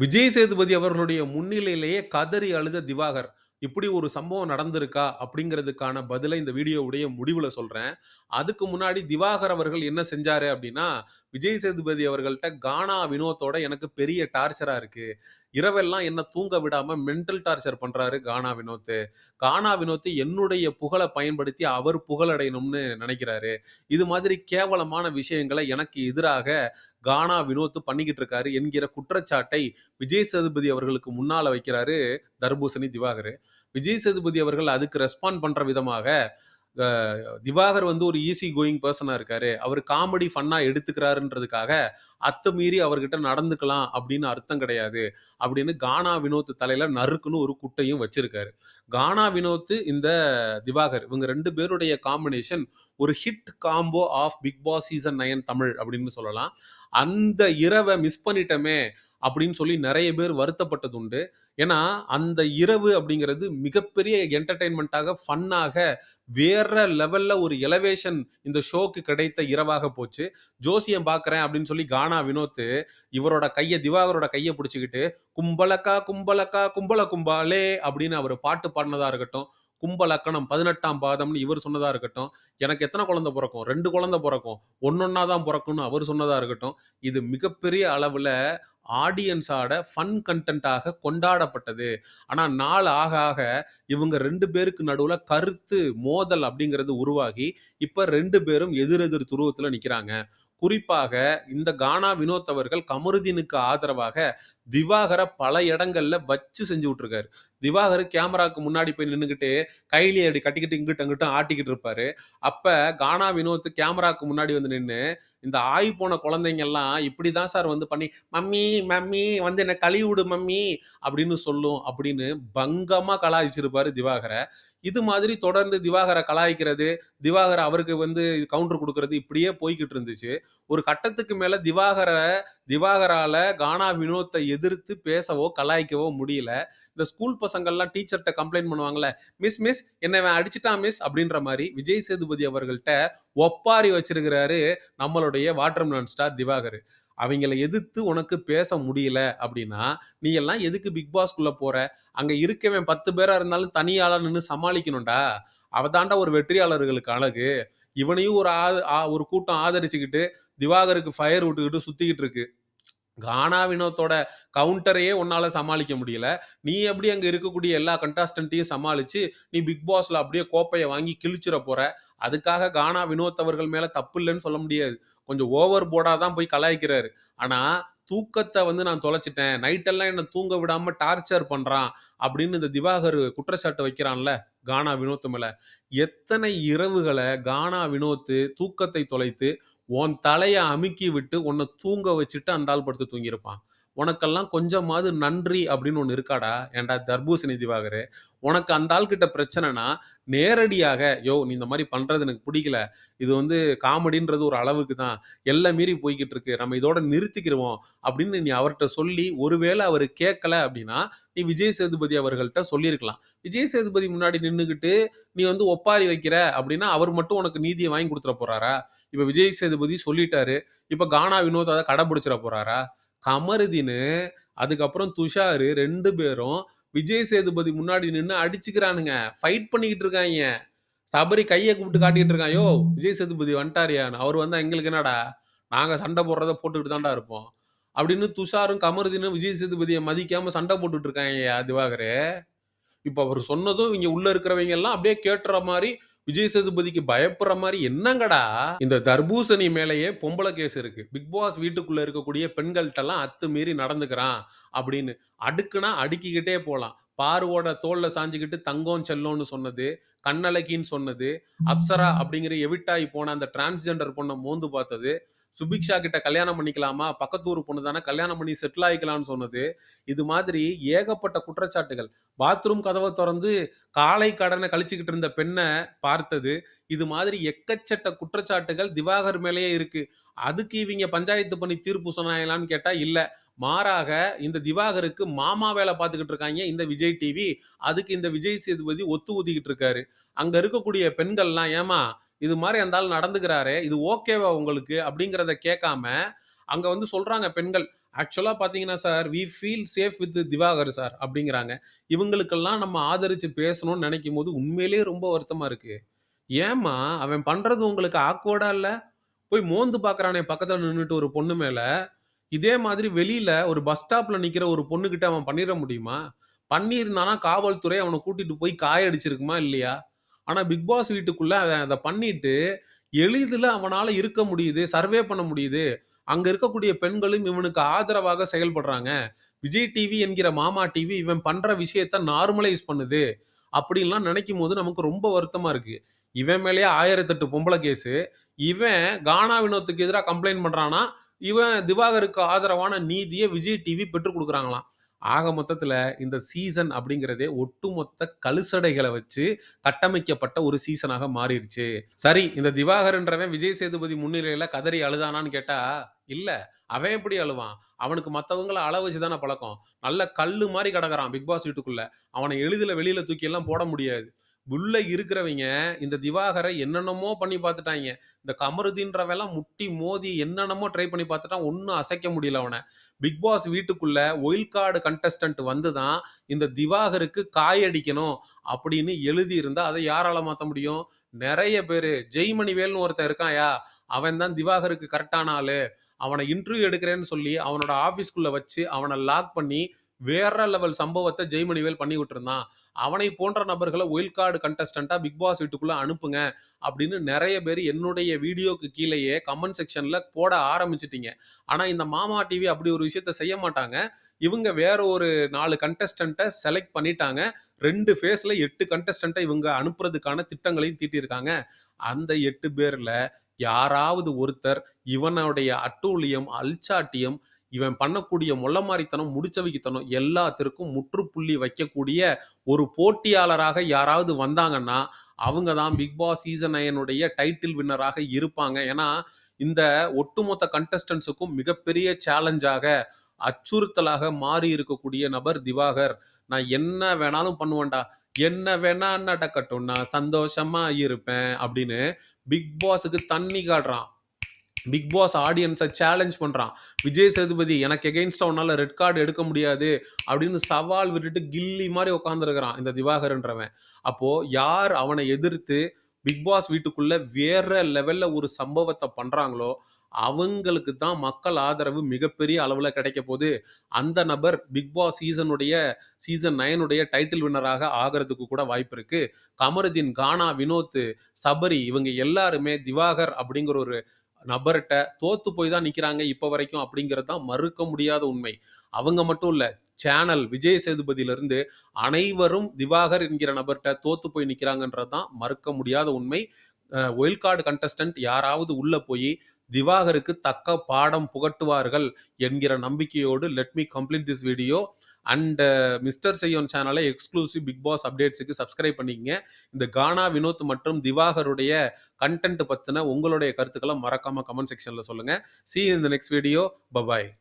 விஜய் சேதுபதி அவர்களுடைய முன்னிலையிலேயே கதறி அழுத திவாகர். இப்படி ஒரு சம்பவம் நடந்திருக்கா? அப்படிங்கிறதுக்கான பதிலை இந்த வீடியோவுடைய முடிவில் சொல்கிறேன் அதுக்கு முன்னாடி திவாகர் அவர்கள் என்ன செஞ்சாரு அப்படின்னா, விஜய் சேதுபதி அவர்கள்ட்ட கானா வினோத்தோட எனக்கு பெரிய டார்ச்சரா இருக்கு. இரவெல்லாம் என்ன தூங்க விடாம மென்டல் டார்ச்சர் பண்றாரு கானா வினோத்து. கானா வினோத் என்னுடைய புகழை பயன்படுத்தி அவர் புகழடையணும்னு நினைக்கிறாரு இது மாதிரி கேவலமான விஷயங்களை எனக்கு எதிராக கானா வினோத் பண்ணிக்கிட்டு இருக்காரு என்கிற குற்றச்சாட்டை விஜய் சேதுபதி அவர்களுக்கு முன்னால வைக்கிறாரு தர்பூசணி திவாகர். விஜய் சேதுபதி அவர்கள் அதுக்கு ரெஸ்பாண்ட் பண்ற விதமாக திவாகர் வந்து ஒரு ஈஸி கோயிங் பர்சனாக இருக்காரு. அவர் காமெடி ஃபன்னாக எடுத்துக்கிறாருன்றதுக்காக அத்துமீறி அவர்கிட்ட நடந்துக்கலாம் அப்படின்னு அர்த்தம் கிடையாது. அப்படின்னு கானா வினோத் தலையில் நறுக்குன்னு ஒரு குட்டையும் வச்சிருக்காரு. கானா வினோத், இந்த திவாகர் இவங்க ரெண்டு பேருடைய காம்பினேஷன் ஒரு hit combo of Bigg Boss season nine Tamil அப்படின்னு சொல்லலாம். அந்த இரவை மிஸ் பண்ணிட்டோமே அப்படின்னு சொல்லி நிறைய பேர் வருத்தப்பட்டது உண்டு. ஏன்னா, அந்த இரவு அப்படிங்கிறது மிகப்பெரிய என்டர்டைன்மெண்ட்டாக ஃபன்னாக வேற லெவல்ல ஒரு எலவேஷன் இந்த ஷோக்கு கிடைத்த இரவாக போச்சு. ஜோசியம் பார்க்குறேன் அப்படின்னு சொல்லி கானா வினோத் இவரோட கையை திவாகரோட கையை பிடிச்சிக்கிட்டு "கும்பலக்கா கும்பலக்கா கும்பல கும்பாலே" அப்படின்னு அவர் பாட்டு பாடினதா இருக்கட்டும். கும்பலக்கணம் 18ஆம் பாதம்னு இவர் சொன்னதாக இருக்கட்டும். எனக்கு எத்தனை குழந்தை பிறக்கும் ரெண்டு குழந்தை பிறக்கும் ஒண்ணொண்ணா தான் பிறக்கும்னு அவர் சொன்னதாக இருக்கட்டும். இது மிகப்பெரிய அளவில் ஆடியன்ஸாட ஃபன் கன்டென்ட்டாக கொண்டாடப்பட்டது. ஆனால் நாள் ஆக ஆக இவங்க ரெண்டு பேருக்கு நடுவில் கருத்து மோதல் அப்படிங்கிறது உருவாகி, இப்போ ரெண்டு பேரும் எதிர் எதிர் நிற்கிறாங்க குறிப்பாக இந்த கானா வினோத் அவர்கள் கமருதீனுக்கு ஆதரவாக திவாகரை பல இடங்கள்ல வச்சு செஞ்சு விட்டுருக்காரு. திவாகர் கேமராக்கு முன்னாடி போய் நின்றுக்கிட்டு கையிலே அப்படி கட்டிக்கிட்டு இங்கிட்டும், அங்கிட்டும் ஆட்டிக்கிட்டு இருப்பாரு. அப்ப கானா வினோத் கேமராக்கு முன்னாடி வந்து நின்று இந்த ஆய் போன குழந்தைங்கலாம் இப்படி தான் சார் வந்து பண்ணி, "மம்மி, மம்மி வந்து என்ன கழுவி விடு மம்மி" அப்படின்னு சொல்லும் அப்படின்னு பங்கமா கலாய்ச்சிருப்பாரு திவாகரை இது மாதிரி தொடர்ந்து திவாகரை கலாய்க்கிறது, திவாகரை அவருக்கு வந்து கவுண்டர் கொடுக்கறது இப்படியே போய்க்கிட்டு இருந்துச்சு. ஒரு கட்டத்துக்கு மேல திவாகரை திவாகரால கானா வினோத்தை எதிர்த்து பேசவோ, கலாய்க்கவோ முடியல. இந்த ஸ்கூல் பசங்கள்லாம் டீச்சர்கிட்ட கம்ப்ளைண்ட் பண்ணுவாங்கல்ல, "மிஸ், மிஸ் என்னை இவன் அடிச்சுட்டான் மிஸ்" அப்படின்ற மாதிரி விஜய் சேதுபதி அவர்கள்ட்ட ஒப்பாரி வச்சிருக்கிறாரு நம்மளுடைய வாட்டர்மெலன் ஸ்டார் திவாகர். அவங்கள எதிர்த்து உனக்கு பேச முடியல அப்படின்னா, "நீ எல்லாம் எதுக்கு பிக் பாஸ்க்குள்ள போற? அங்க இருக்கவன் 10 பேரா இருந்தாலும் தனி நின்று சமாளிக்கணும்டா. அவதாண்டா ஒரு வெற்றியாளர்களுக்கு அழகு. இவனையும் ஒரு ஆ ஆ ஒரு கூட்டம் ஆதரிச்சுக்கிட்டு, திவாகருக்கு ஃபயர் விட்டுக்கிட்டு சுத்திக்கிட்டு இருக்கு. கானா வினோத்தோட கவுண்டரையே உன்னால சமாளிக்க முடியல. நீ எப்படி அங்க இருக்கக்கூடிய எல்லா கண்டாஸ்டன்ட்டையும் சமாளிச்சு, நீ பிக் பாஸ்ல அப்படியே கோப்பையை வாங்கி கிழிச்சிட போற. அதுக்காக கானா வினோத் அவர்கள் மேல தப்பு இல்லைன்னு சொல்ல முடியாது. கொஞ்சம் ஓவர் போர்டா தான் போய் கலாய்க்கிறாரு. ஆனா, தூக்கத்தை வந்து நான் தொலைச்சிட்டேன் நைட்டெல்லாம் என்னை என்ன தூங்க விடாம டார்ச்சர் பண்றான். அப்படின்னு இந்த திவாகர் குற்றச்சாட்டு வைக்கிறான்ல, கானா வினோத்து மேல. எத்தனை இரவுகளை கானா வினோத்து தூக்கத்தை தொலைத்து, உன் தலையை அமுக்கி விட்டு, உன்னை தூங்க வச்சுட்டு அந்த ஆள் படுத்து தூங்கியிருப்பான். உனக்கெல்லாம் கொஞ்சமாவது நன்றி அப்படின்னு ஒன்று இருக்காடா? ஏன்டா தர்பூசணி திவாகரு. உனக்கு அந்த ஆள்கிட்ட பிரச்சனைனா, நேரடியாக, யோ நீ இந்த மாதிரி பண்ணுறது எனக்கு பிடிக்கல இது வந்து காமெடின்றது ஒரு அளவுக்கு தான். எல்லை மீறி போய்கிட்டு இருக்கு. நம்ம இதோட நிறுத்திக்கிடுவோம் அப்படின்னு நீ அவர்கிட்ட சொல்லி, ஒருவேளை அவர் கேட்கல அப்படின்னா, நீ விஜய் சேதுபதி அவர்கள்ட்ட சொல்லியிருக்கலாம். விஜய் சேதுபதி முன்னாடி நின்றுக்கிட்டு நீ வந்து ஒப்பாரி வைக்கிற அப்படின்னா, அவர் மட்டும் உனக்கு நீதியை வாங்கி கொடுத்துட போறாரா? இப்போ விஜய் சேதுபதி சொல்லிட்டாரு. இப்போ கானா வினோத் அத கடைபிடிச்சிற போறாரா? கமருதீனு, அதுக்கப்புறம் துஷாரு ரெண்டு பேரும் விஜய் சேதுபதி முன்னாடி நின்று அடிச்சுக்கிறானுங்க. ஃபைட் பண்ணிக்கிட்டு இருக்காங்க சபரி கையை கூப்பிட்டு காட்டிக்கிட்டு இருக்கான். யோ விஜய் சேதுபதி வந்துட்டாருயான்னு." அவர் வந்தால் எங்களுக்கு என்னடா? நாங்கள் சண்டை போடுறத போட்டுக்கிட்டு தான்டா இருப்போம். அப்படின்னு துஷாரும், கமருதீனும் விஜய் சேதுபதியை மதிக்காமல் சண்டை போட்டுட்டு இருக்காங்க திவாகரே இப்போ அவர் சொன்னதும் இங்கே உள்ள இருக்கிறவங்க எல்லாம் அப்படியே கேட்டுற மாதிரி விஜய் சேதுபதிக்கு பயப்படுற மாதிரி என்னங்கடா? இந்த தர்பூசணி மேலேயே பொம்பளை கேஸ் இருக்கு. பிக் பாஸ் வீட்டுக்குள்ள இருக்கக்கூடிய பெண்கள்ட்டலாம் அத்துமீறி நடந்துக்கிறான் அப்படின்னு. அடுக்குனா அடுக்கிக்கிட்டே போகலாம் பாருவோட தோல்ல சாஞ்சுக்கிட்டு தங்கம், செல்லோன்னு சொன்னது, கண்ணலக்கின்னு சொன்னது, அப்சரா அப்படிங்கிற எவிக்ட் போன அந்த டிரான்ஸ்ஜெண்டர் பொண்ணை மோந்து பார்த்தது, சுபிக்ஷா கிட்ட கல்யாணம் பண்ணிக்கலாமா? பக்கத்து ஊர் பொண்ணு தானே கல்யாணம் பண்ணி செட்டில் ஆயிக்கலாம்னு சொன்னது. இது மாதிரி ஏகப்பட்ட குற்றச்சாட்டுகள். பாத்ரூம் கதவை திறந்து காலை கடனை கழிச்சுக்கிட்டு இருந்த பெண்ணை பார்த்தது. இது மாதிரி எக்கச்சட்ட குற்றச்சாட்டுகள் திவாகர் மேலேயே இருக்கு. அதுக்கு இவங்க பஞ்சாயத்து பண்ணி தீர்ப்பு சொன்னாங்களான்னு கேட்டா இல்ல. மாறாக இந்த திவாகருக்கு மாமா வேலை பார்த்துக்கிட்டு இருக்காங்க இந்த விஜய் டிவி. அதுக்கு இந்த விஜய் சேதுபதி ஒத்து ஊதிக்கிட்டு இருக்காரு. அங்க இருக்கக்கூடிய பெண்கள்லாம், "ஏம்மா இது மாதிரி அந்த ஆள் இது ஓகேவா உங்களுக்கு?" அப்படிங்கிறத கேட்காம, அங்க வந்து சொல்றாங்க பெண்கள், ஆக்சுவலா பார்த்தீங்கன்னா sir, "we feel safe with Divakar sir" அப்படிங்கிறாங்க. இவங்களுக்கெல்லாம் நம்ம ஆதரிச்சு பேசணும்னு நினைக்கும் போது உண்மையிலேயே ரொம்ப வருத்தமா இருக்கு. ஏம்மா அவன் பண்றது உங்களுக்கு ஆக்வர்டா இல்ல? போய் மோந்து பார்க்குறானே பக்கத்துல நின்றுட்டு ஒரு பொண்ணு மேல. இதே மாதிரி வெளியில ஒரு பஸ் ஸ்டாப்ல நிக்கிற ஒரு பொண்ணுகிட்ட அவன் பண்ணிட முடியுமா? பண்ணியிருந்தானா காவல்துறை அவனை கூட்டிட்டு போய் காயடிச்சிருக்குமா இல்லையா? ஆனால் பிக் பாஸ் வீட்டுக்குள்ளே அவன் அதை பண்ணிட்டு, எளிதில் அவனால் இருக்க முடியுது, சர்வே பண்ண முடியுது. அங்கே இருக்கக்கூடிய பெண்களும் இவனுக்கு ஆதரவாக செயல்படுறாங்க. விஜய் டிவி என்கிற மாமா டிவி இவன் பண்ணுற விஷயத்த நார்மலைஸ் பண்ணுது. அப்படின்லாம் நினைக்கும் போது நமக்கு ரொம்ப வருத்தமாக இருக்குது இவன் மேலேயே ஆயிரத்தெட்டு பொம்பளை கேஸு. இவன் கானா வினோத்துக்கு எதிராக கம்ப்ளைண்ட் பண்ணுறான்னா இவன் திவாகருக்கு ஆதரவான நீதியை விஜய் டிவி பெற்றுக் கொடுக்குறாங்களாம் ஆக மொத்தத்துல இந்த சீசன் அப்படிங்கிறதே ஒட்டுமொத்த கழுசடைகளை வச்சு கட்டமைக்கப்பட்ட ஒரு சீசனாக மாறிடுச்சு சரி, இந்த திவாகர்ன்றவன் விஜய் சேதுபதி முன்னிலையில கதறி அழுதானான்னு கேட்டா, இல்ல. அவன் எப்படி அழுவான்? அவனுக்கு மற்றவங்களை அழ வச்சு தானே பழக்கம். நல்ல கல்லு மாதிரி கிடக்கிறான் பிக் பாஸ் வீட்டுக்குள்ள. அவனை எளிதில வெளியில தூக்கி எல்லாம் போட முடியாது. உள்ள இருக்கிறவங்க இந்த திவாகரை என்னென்னமோ பண்ணி பார்த்துட்டாங்க இந்த கமருதின்றவெல்லாம் முட்டி மோதி என்னென்னமோ ட்ரை பண்ணி பார்த்துட்டான். ஒன்றும் அசைக்க முடியல அவனை பிக் பாஸ் வீட்டுக்குள்ள ஒயில் கார்டு கண்டஸ்டன்ட் வந்து தான் இந்த திவாகருக்கு காயடிக்கணும் அப்படின்னு எழுதியிருந்தா, அதை யாரால மாற்ற முடியும்? நிறைய பேர் ஜெய்மணிவேல்னு ஒருத்தன் இருக்கான்யா, அவன் தான் திவாகருக்கு கரெக்டான ஆளு. அவனை இன்டர்வியூ எடுக்கிறேன்னு சொல்லி அவனோட ஆஃபீஸ்க்குள்ளே வச்சு அவனை லாக் பண்ணி வேற லெவல் சம்பவத்தை ஜெய்மணிவேல் பண்ணி விட்டுருந்தான். அவனை போன்ற நபர்களை ஒயில்ட் கார்டு கண்டஸ்டண்டா பிக் பாஸ் வீட்டுக்குள்ள அனுப்புங்க அப்படின்னு நிறைய பேர் என்னுடைய வீடியோக்கு கீழேயே கமெண்ட் செக்ஷன்ல போட ஆரம்பிச்சிட்டீங்க ஆனா இந்த மாமா டிவி அப்படி ஒரு விஷயத்த செய்ய மாட்டாங்க. இவங்க வேற ஒரு நாலு கண்டஸ்டண்ட்டை செலக்ட் பண்ணிட்டாங்க. ரெண்டு ஃபேஸ்ல எட்டு கண்டஸ்டண்ட்டை இவங்க அனுப்புறதுக்கான திட்டங்களையும் தீட்டியிருக்காங்க. அந்த எட்டு பேர்ல யாராவது ஒருத்தர் இவனுடைய அட்டூழியம், அல்சாட்டியம், இவன் பண்ணக்கூடிய மொள்ளமாரித்தனம், முடிச்சவைக்குத்தனம் எல்லாத்திற்கும் முற்றுப்புள்ளி வைக்கக்கூடிய ஒரு போட்டியாளராக யாராவது வந்தாங்கன்னா, அவங்க தான் பிக் பாஸ் சீசன் 9 டைட்டில் வின்னராக இருப்பாங்க. ஏன்னா, இந்த ஒட்டுமொத்த கண்டஸ்டன்ஸுக்கும் மிகப்பெரிய சேலஞ்சாக, அச்சுறுத்தலாக மாறி இருக்கக்கூடிய நபர் திவாகர். "நான் என்ன வேணாலும் பண்ணுவேன்டா. என்ன வேணா நடக்கட்டும். நான் சந்தோஷமா இருப்பேன்" அப்படின்னு பிக் பாஸுக்கு தண்ணி காட்டுறான். பிக் பாஸ் ஆடியன்ஸை சேலஞ்ச் பண்ணுறான் விஜய் சேதுபதி எனக்கு எகெயின்ஸ்டாக உன்னால் ரெட் கார்டு எடுக்க முடியாது அப்படின்னு சவால் விட்டுட்டு கில்லி மாதிரி உட்காந்துருக்கிறான் இந்த திவாகர்ன்றவன். அப்போது யார் அவனை எதிர்த்து பிக் பாஸ் வீட்டுக்குள்ளே வேற லெவலில் ஒரு சம்பவத்தை பண்ணுறாங்களோ அவங்களுக்கு தான் மக்கள் ஆதரவு மிகப்பெரிய அளவில் கிடைக்க போது. அந்த நபர் பிக் பாஸ் சீசனுடைய சீசன் நயனுடைய டைட்டில் வின்னராக ஆகுறதுக்கு கூட வாய்ப்பு இருக்கு. கமருதீன், கானா வினோத், சபரி இவங்க எல்லாருமே திவாகர் அப்படிங்கிற ஒரு நபர்கிட்ட தோத்து போய் தான் நிற்கிறாங்க இப்போ வரைக்கும் அப்படிங்கிறது தான் மறுக்க முடியாத உண்மை. அவங்க மட்டும் இல்லை சேனல் விஜய் சேதுபதியிலிருந்து அனைவரும் திவாகர் என்கிற நபர்கிட்ட தோத்து போய் நிற்கிறாங்கன்றது தான் மறுக்க முடியாத உண்மை. ஒயில் கார்டு கண்டஸ்டன்ட் யாராவது உள்ளே போய் திவாகருக்கு தக்க பாடம் புகட்டுவார்கள் என்கிற நம்பிக்கையோடு let me complete this video and mister Seyon சேனலை எக்ஸ்க்ளூசிவ் பிக் பாஸ் அப்டேட்ஸுக்கு சப்ஸ்கிரைப் பண்ணிக்கங்க. இந்த கானா வினோத் மற்றும் திவாகருடைய கன்டென்ட் பற்றின உங்களுடைய கருத்துக்களை மறக்காமல் கமெண்ட் செக்ஷனில் சொல்லுங்கள் சி இந்த in the next video. Bye bye.